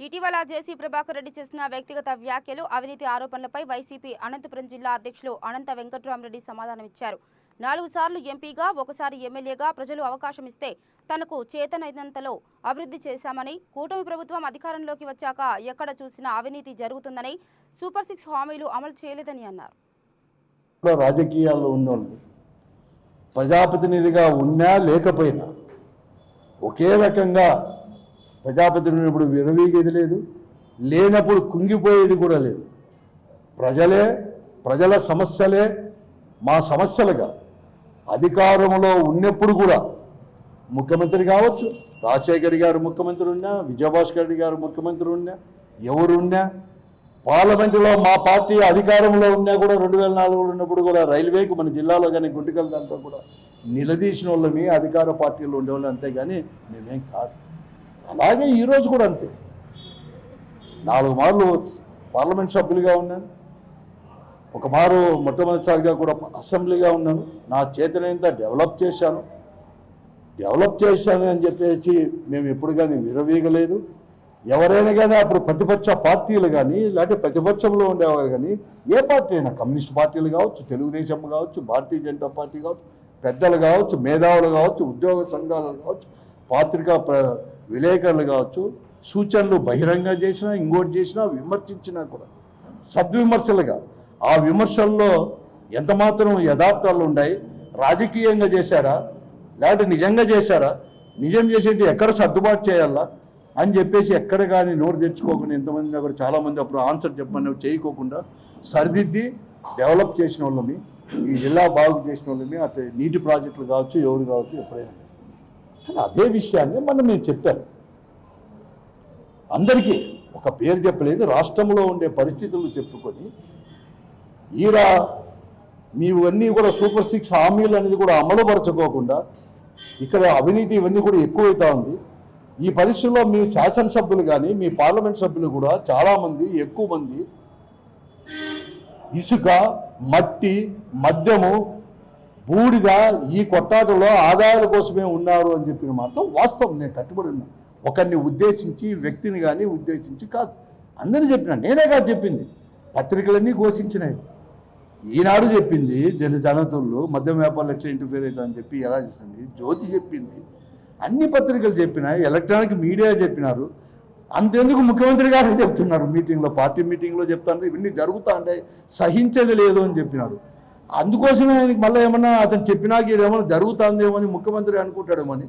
ఇటీవల జేసీ ప్రభాకర్ రెడ్డి చేసిన వ్యక్తిగత వ్యాఖ్యలు అవినీతి ఆరోపణలపై వైసీపీ అనంతపురం జిల్లా అధ్యక్షులు అనంత వెంకట్రామరెడ్డి సమాధానమిచ్చారు నాలుగు సార్లు ఎంపీగా ఒకసారి ఎమ్మెల్యేగా ప్రజలు అవకాశం ఇస్తే తనకు చేతనైనంతలో అభివృద్ధి చేశామని కూటమి ప్రభుత్వం అధికారంలోకి వచ్చాక ఎక్కడ చూసినా అవినీతి జరుగుతుందని సూపర్ సిక్స్ హామీలు అమలు చేయలేదని అన్నారు. రాజకీయాల్లో ఉన్నోళ్ళు ప్రజాప్రతినిధిగా ఉన్నా లేకపోయినా ఒకే రకంగా ప్రజాపతి ఇప్పుడు విరవీగేది లేదు లేనప్పుడు కుంగిపోయేది కూడా లేదు. ప్రజలే ప్రజల సమస్యలే మా సమస్యలుగా. అధికారంలో ఉన్నప్పుడు కూడా ముఖ్యమంత్రి కావచ్చు రాజశేఖర్ గారు ముఖ్యమంత్రి ఉన్నా విజయభాస్కర్ రెడ్డి గారు ముఖ్యమంత్రి ఉన్నా ఎవరున్నా పార్లమెంటులో మా పార్టీ అధికారంలో ఉన్నా కూడా రెండు వేల నాలుగులో ఉన్నప్పుడు కూడా రైల్వేకి మన జిల్లాలో కానీ గుంటకల్ దాంట్లో కూడా నిలదీసిన వాళ్ళమే అధికార పార్టీలో ఉండేవాళ్ళు అంతేగాని మేమేం కాదు. అలాగే ఈరోజు కూడా అంతే. నాలుగు మార్లు పార్లమెంట్ సభ్యులుగా ఉన్నాను. ఒక మారు మొట్టమొదటిసారిగా కూడా అసెంబ్లీగా ఉన్నాను. నా చేతనైంత డెవలప్ చేశాను? డెవలప్ చేశాను అని చెప్పేసి మేము ఎప్పుడు కానీ విరవీగలేదు ఎవరైనా కానీ అప్పుడు ప్రతిపక్ష పార్టీలు కానీ లేకపోతే ప్రతిపక్షంలో ఉండేవాళ్ళు కానీ ఏ పార్టీ అయినా కమ్యూనిస్ట్ పార్టీలు కావచ్చు తెలుగుదేశం కావచ్చు భారతీయ జనతా పార్టీ కావచ్చు పెద్దలు కావచ్చు మేధావులు కావచ్చు ఉద్యోగ సంఘాలు కావచ్చు పాత్రికా ప్ర విలేకరులు కావచ్చు సూచనలు బహిరంగ చేసినా ఇంకోటి చేసినా విమర్శించినా కూడా. సద్విమర్శలుగా ఆ విమర్శల్లో ఎంత మాత్రం యథార్థాలు ఉన్నాయి రాజకీయంగా చేశారా లేకపోతే నిజంగా చేశారా నిజం చేసేటి ఎక్కడ సర్దుబాటు చేయాలా అని చెప్పేసి ఎక్కడ కానీ నోరు తెచ్చుకోకుండా ఎంతమంది కూడా చాలామంది అప్పుడు ఆన్సర్ చెప్పమని చేయకోకుండా సరిదిద్ది డెవలప్ చేసిన వాళ్ళమి. ఈ జిల్లా బాగు చేసిన వాళ్ళమి. అట్లా నీటి ప్రాజెక్టులు కావచ్చు ఎవరు కావచ్చు ఎప్పుడైనా కానీ అదే విషయాన్ని మనం నేను చెప్పాను అందరికీ ఒక పేరు చెప్పలేదు రాష్ట్రంలో ఉండే పరిస్థితులు చెప్పుకొని ఈరా మీవన్నీ కూడా సూపర్ సిక్స్ హామీలు అనేది కూడా అమలుపరచుకోకుండా ఇక్కడ అవినీతి ఇవన్నీ కూడా ఎక్కువైతా ఉంది. ఈ పరిస్థితుల్లో మీ శాసనసభ్యులు కానీ మీ పార్లమెంట్ సభ్యులు కూడా చాలామంది ఎక్కువ మంది ఇసుక మట్టి మద్యము బూడిద ఈ కొట్టాటలో ఆదాయాల కోసమే ఉన్నారు అని చెప్పిన మాత్రం వాస్తవం. నేను కట్టుబడి ఉన్నా. ఒకరిని ఉద్దేశించి వ్యక్తిని కానీ ఉద్దేశించి కాదు. అందరిని చెప్పిన నేనే కాదు చెప్పింది. పత్రికలన్నీ ఘోషించినాయి. ఈనాడు చెప్పింది జన జనతులు మద్యం వ్యాపారులు ఎట్లా ఇంటర్ఫేర్ అవుతుందని చెప్పి ఎలా చేసింది? జ్యోతి చెప్పింది. అన్ని పత్రికలు చెప్పినాయి ఎలక్ట్రానిక్ మీడియా చెప్పినారు. అంతెందుకు ముఖ్యమంత్రి గారే చెప్తున్నారు? మీటింగ్లో పార్టీ మీటింగ్లో చెప్తాను ఇవన్నీ జరుగుతా అంటే సహించేది లేదు అని చెప్పినారు. అందుకోసమే ఆయనకి మళ్ళీ ఏమన్నా అతను చెప్పినాక ఏమన్నా జరుగుతుందేమో అని ముఖ్యమంత్రి అనుకుంటాడేమో అని